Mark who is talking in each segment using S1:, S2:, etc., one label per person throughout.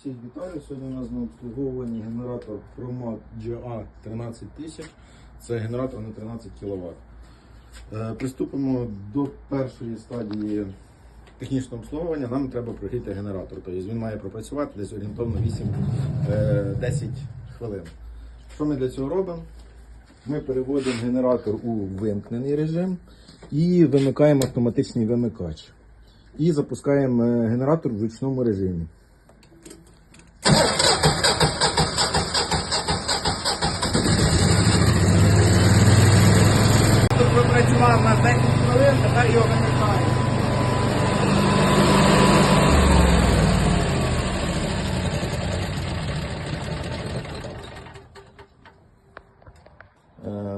S1: Всіх вітаю. Сьогодні у нас на обслуговуванні генератор Promat GA 13000. Це генератор на 13 кВт. Е, Приступимо до першої стадії технічного обслуговування. Нам треба прогріти генератор. Тобто він має пропрацювати десь орієнтовно 8-10 хвилин. Що ми для цього робимо? Ми переводимо генератор у вимкнений режим і вимикаємо автоматичний вимикач. І запускаємо е, генератор в ручному режимі.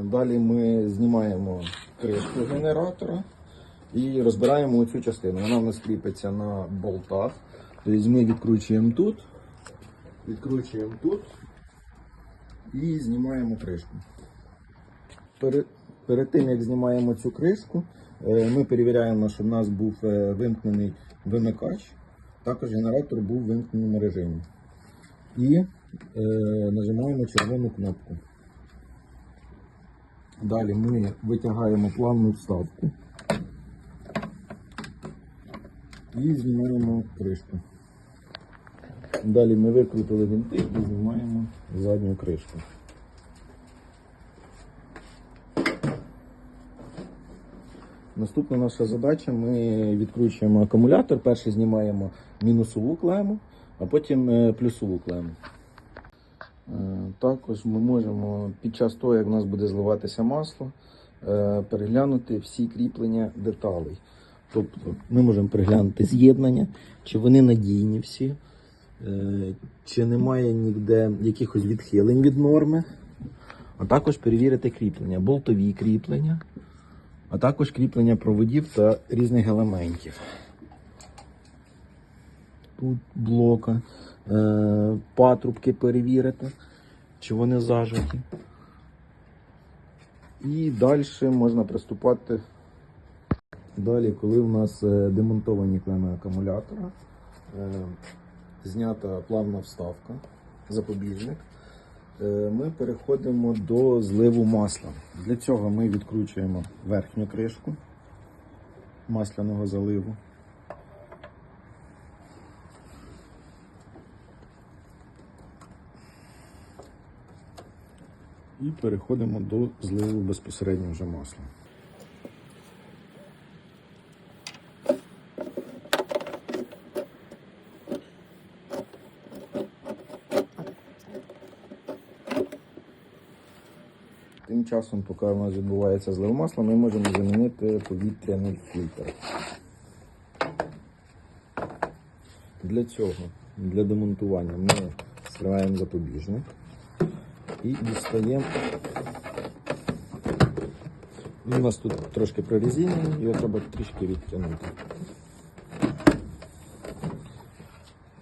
S1: Далі ми знімаємо кришку генератора і розбираємо цю частину. Вона в нас кріпиться на болтах. Тобто ми відкручуємо тут, відкручуємо тут і знімаємо кришку. Перед, тим як знімаємо цю кришку, е, ми перевіряємо, щоб в нас був е, вимкнений вимикач. Також генератор був в вимкненому режимі. І е, нажимаємо червону кнопку. Далі ми витягаємо плавну вставку і знімаємо кришку. Далі ми викрутили винтик і знімаємо задню кришку. Наступна наша задача: ми відкручуємо акумулятор. Перший знімаємо мінусову клему, а потім е, плюсову клему. Е, Також ми можемо під час того, як в нас буде зливатися масло, е, переглянути всі кріплення деталей. Тобто ми можемо переглянути з'єднання, чи вони надійні всі, чи немає ніде якихось відхилень від норми, а також перевірити кріплення, болтові кріплення, а також кріплення проводів та різних елементів. Тут блока, е, патрубки перевірити, чи вони зажаті. І далі можна приступати. Далі, коли у нас е, демонтовані клеми акумулятора, е, знята плавна вставка, запобіжник, ми переходимо до зливу масла. Для цього ми відкручуємо верхню кришку масляного заливу. І переходимо до зливу безпосередньо вже масла. Часом, поки у нас відбувається злив масла, ми можемо замінити повітряний фільтр. Для цього, для демонтування, ми скриваємо запобіжник і дістаємо. У нас тут трошки прорезинений, його треба трішки відтягнути.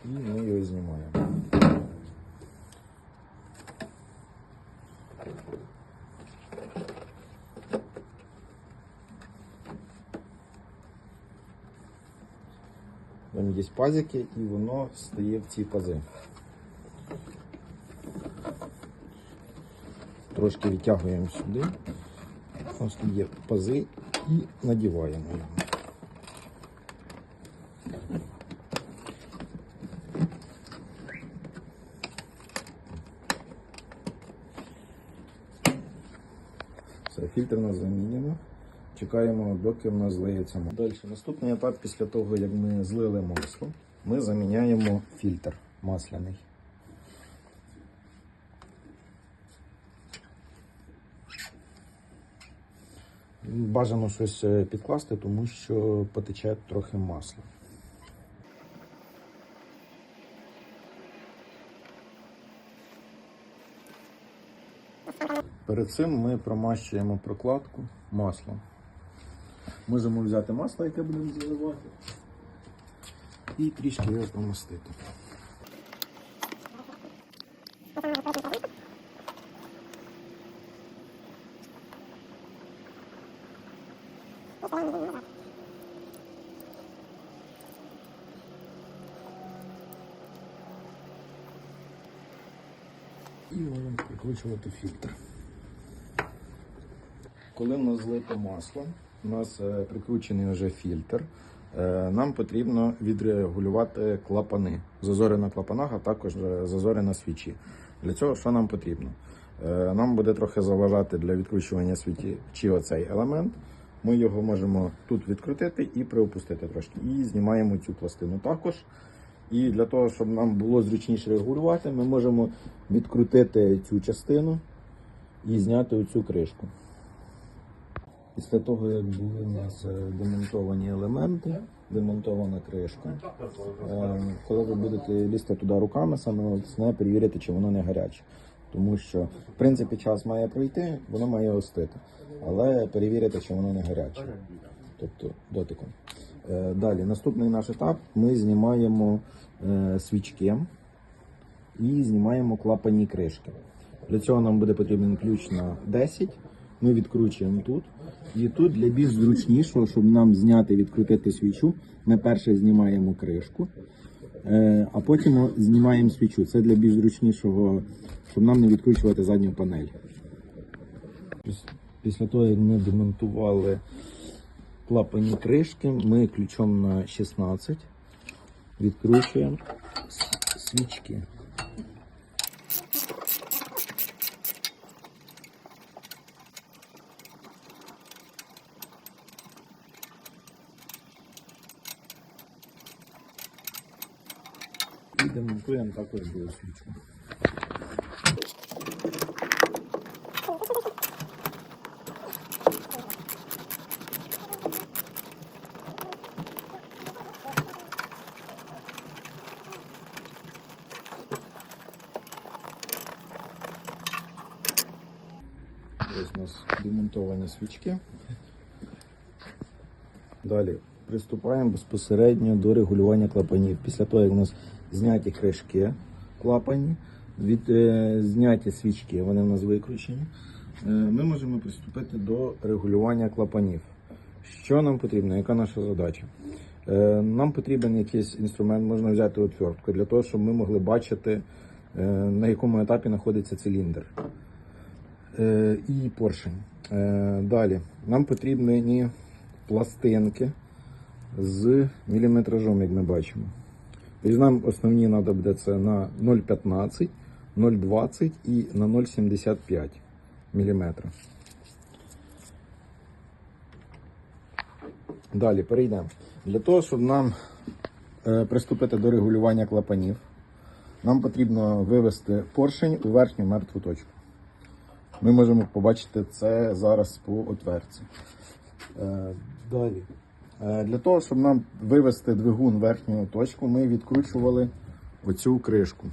S1: І ми його знімаємо. Там є пазики і воно стає в ці пази. Трошки відтягуємо сюди. Ось є пази і надіваємо його. Все, фільтр у нас замінено. Чекаємо, доки в нас злиється масло. Далі. Наступний етап після того, як ми злили масло, ми заміняємо фільтр масляний. Бажано щось е, підкласти, тому що потече трохи масла. Перед цим ми промащуємо прокладку маслом. Можемо взяти масло, яке будемо заливати, і трішки його промастити. І можемо прикручувати фільтр. Коли в нас злите масло, у нас е, прикручений вже фільтр, е, нам потрібно відрегулювати клапани. Зазори на клапанах, а також е, зазори на свічі. Для цього що нам потрібно? Нам буде трохи заважати для відкручування свічі оцей елемент. Ми його можемо тут відкрутити і приопустити трошки. І знімаємо цю пластину також. І для того, щоб нам було зручніше регулювати, ми можемо відкрутити цю частину і зняти оцю кришку. Після того, як були у нас е, демонтовані елементи, демонтована кришка, е, коли ви будете лізти туди руками, саме основне перевірити, чи воно не гаряче. Тому що, в принципі, час має пройти, воно має остити. Але перевірити, чи воно не гаряче. Тобто дотиком. Е, Далі, наступний наш етап: ми знімаємо е, свічки і знімаємо клапані кришки. Для цього нам буде потрібен ключ на 10. Ми відкручуємо тут. І тут для більш зручнішого, щоб нам зняти, відкрутити свічу, ми перше знімаємо кришку, е, а потім знімаємо свічу. Це для більш зручнішого, щоб нам не відкручувати задню панель. Після того, як ми демонтували клапані кришки, ми ключом на 16 відкручуємо свічки. І демонтуємо також другу свічку. Ось у нас демонтовані свічки. Далі приступаємо безпосередньо до регулювання клапанів. Після того, як у нас зняті кришки клапані, від, е, зняті свічки, вони у нас викручені, е, ми можемо приступити до регулювання клапанів. Що нам потрібно? Яка наша задача? Е, нам потрібен якийсь інструмент, можна взяти отвертку, для того, щоб ми могли бачити, е, на якому етапі знаходиться циліндр е, і поршень. Е, Далі нам потрібні пластинки з міліметражом, як ми бачимо. Тобто нам основні треба буде це на 0,15, 0,20 і на 0,75 мм. Далі перейдемо. Для того, щоб нам е, приступити до регулювання клапанів, нам потрібно вивести поршень у верхню мертву точку. Ми можемо побачити це зараз по отверці. Е, Далі. Е, Для того, щоб нам вивести двигун в верхню точку, ми відкручували оцю кришку.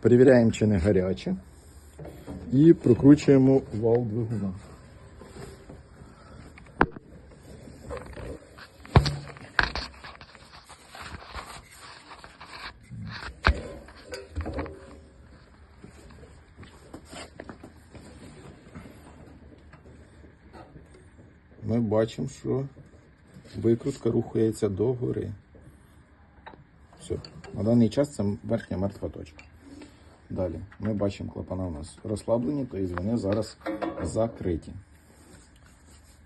S1: Перевіряємо, чи не гаряче. І прокручуємо вал двигуна. Ми бачимо, що викрутка рухається догори. Все. На даний час це верхня мертва точка. Далі ми бачимо, клапана у нас розслаблені, тобто вони зараз закриті.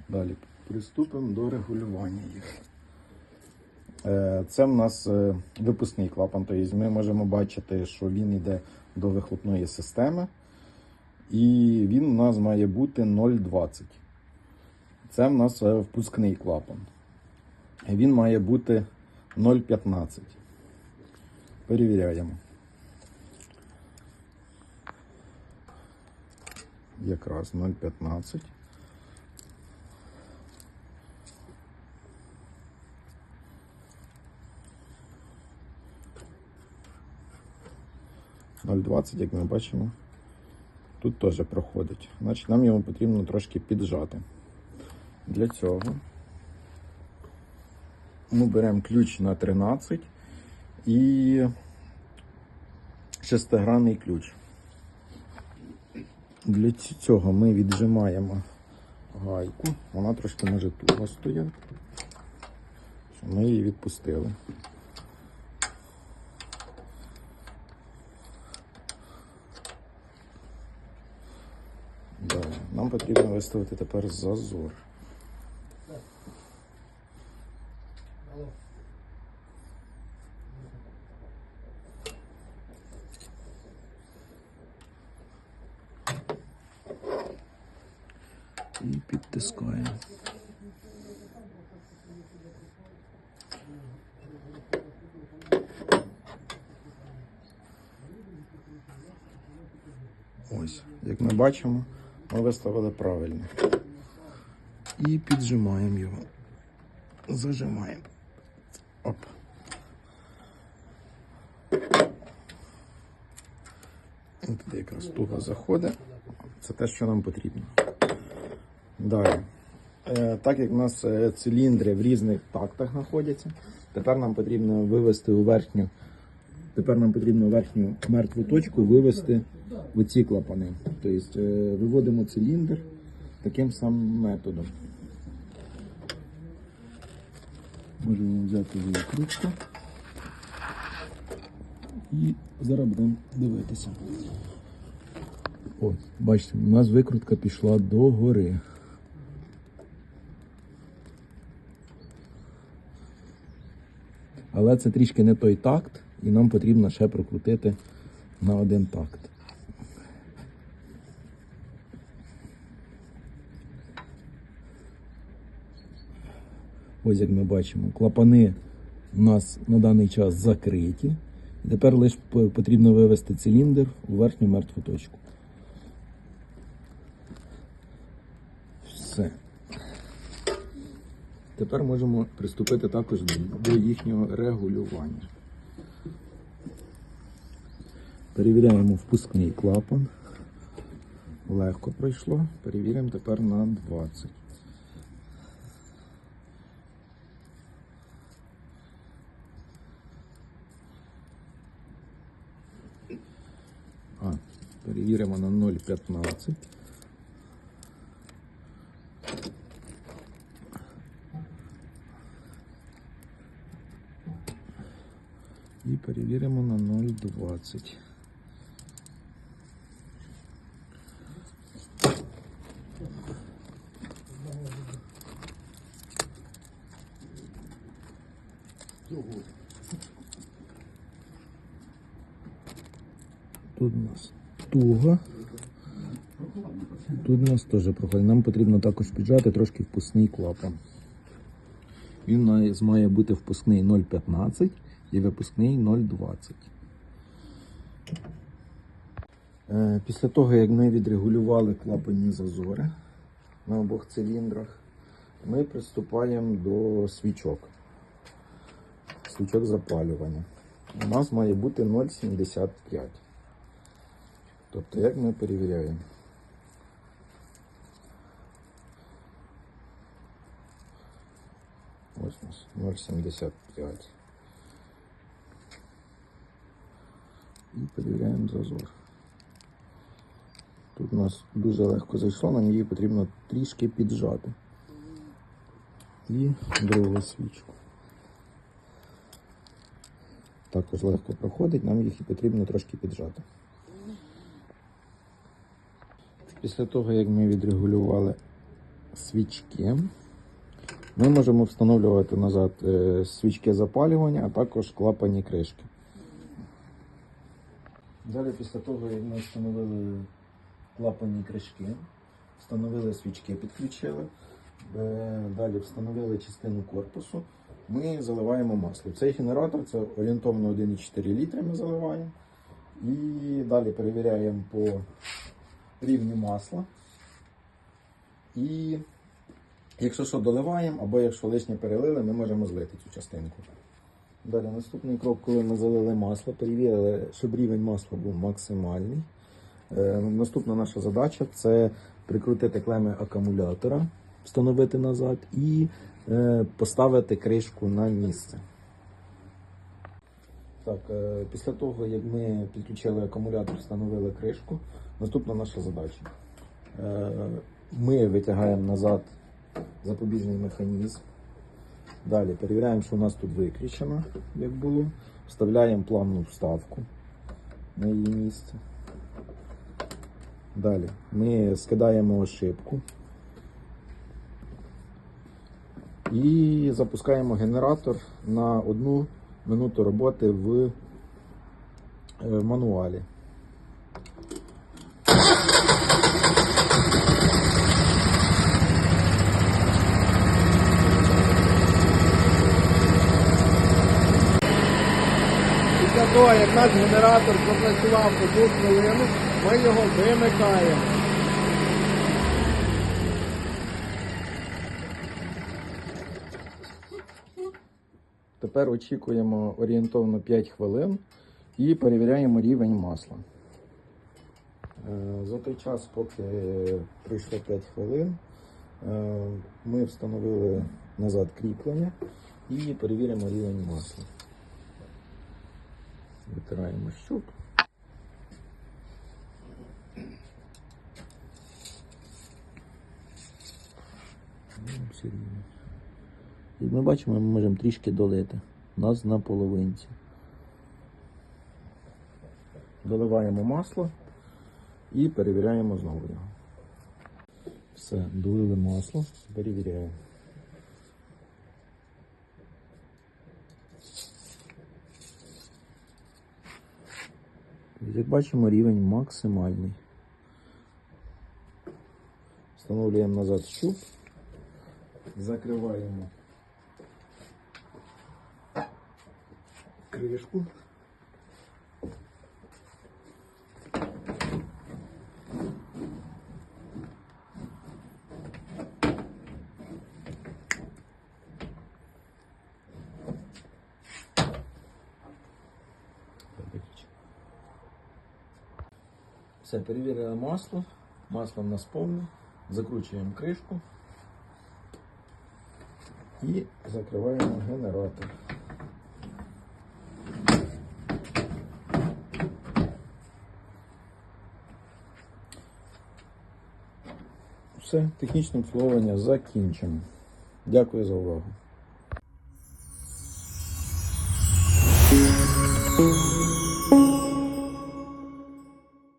S1: Далі приступимо до регулювання їх. Е, Це в нас е, випускний клапан, тобто ми можемо бачити, що він йде до вихлопної системи, і він у нас має бути 0,20. Це в нас е, впускний клапан. Він має бути 0,15. Перевіряємо. Якраз 0,15. Ноль двадцять, як ми бачимо, тут теж проходить. Значить, нам його потрібно трошки піджати. Для цього ми беремо ключ на 13 і шестигранний ключ. Для цього ми віджимаємо гайку, вона трошки може туго стояти. Ми її відпустили. Нам потрібно виставити тепер зазор. Як ми бачимо, ми виставили правильно. І піджимаємо його. Зажимаємо. Оп. І туди якраз туго заходить. Це те, що нам потрібно. Далі. Е, так як у нас е, циліндри в різних тактах знаходяться, тепер нам потрібно вивести у верхню. Тепер нам потрібно верхню мертву точку вивести в оці клапани. Тобто е, виводимо циліндр таким самим методом. Можемо взяти викрутку і зараз будемо дивитися. О, бачите, у нас викрутка пішла до гори. Але це трішки не той такт, і нам потрібно ще прокрутити на один такт. Ось як ми бачимо, клапани у нас на даний час закриті. Тепер лише потрібно вивести циліндр у верхню мертву точку. Все. Тепер можемо приступити також до їхнього регулювання. Перевіряємо впускний клапан. Легко пройшло. Перевіряємо тепер на 20. А, перевіримо на 0,15. І перевіримо на 0,20. Тут у нас туго. Тут у нас теж проходить. Нам потрібно також піджати трошки впускний клапан. Він має бути впускний 0,15 і випускний 0,20. Е, Після того, як ми відрегулювали клапанні зазори на обох циліндрах, ми приступаємо до свічок. Свічок запалювання. У нас має бути 0,75. Тобто, як ми перевіряємо? Ось нас 0,75. І перевіряємо зазор. Тут у нас дуже легко зайшло, нам її потрібно трішки піджати. І другу свічку. Також легко проходить, нам їх і потрібно трошки піджати. Після того, як ми відрегулювали свічки, ми можемо встановлювати назад е, свічки запалювання, а також клапані кришки. Далі, після того, як ми встановили клапані кришки, встановили свічки, підключили, е, далі встановили частину корпусу, ми заливаємо масло. Цей генератор це орієнтовно 1,4 літри ми заливаємо. І далі перевіряємо по рівню масла. І якщо що доливаємо, або якщо лишнє перелили, ми можемо злити цю частинку. Далі наступний крок, коли ми залили масло, перевірили, щоб рівень масла був максимальний. Е, наступна наша задача це прикрутити клеми акумулятора, встановити назад і поставити кришку на місце. Так, е, після того, як ми підключили акумулятор, встановили кришку, наступна наша задача. Е, Ми витягаємо назад запобіжний механізм. Далі перевіряємо, що у нас тут виключено, як було. Вставляємо плавну вставку на її місце. Далі ми скидаємо ошибку і запускаємо генератор на одну минуту роботи в е, мануалі. Після того, як наш генератор пропрацював одну хвилину, ми його вимикаємо. Тепер очікуємо орієнтовно 5 хвилин і перевіряємо рівень масла. Е, За той час, поки пройшло 5 хвилин, е, ми встановили назад кріплення і перевіримо рівень масла. Витираємо щуп. Ну, все рівно. Як ми бачимо, ми можемо трішки долити. У нас на половинці. Доливаємо масло і перевіряємо знову його. Все, долили масло, перевіряємо. Як бачимо, рівень максимальний. Встановлюємо назад щуп, закриваємо кришку. Все, перевірили масло. Масло в нас повне. Закручуємо кришку і закриваємо генератор. Все, технічне обслуговування закінчено. Дякую за увагу.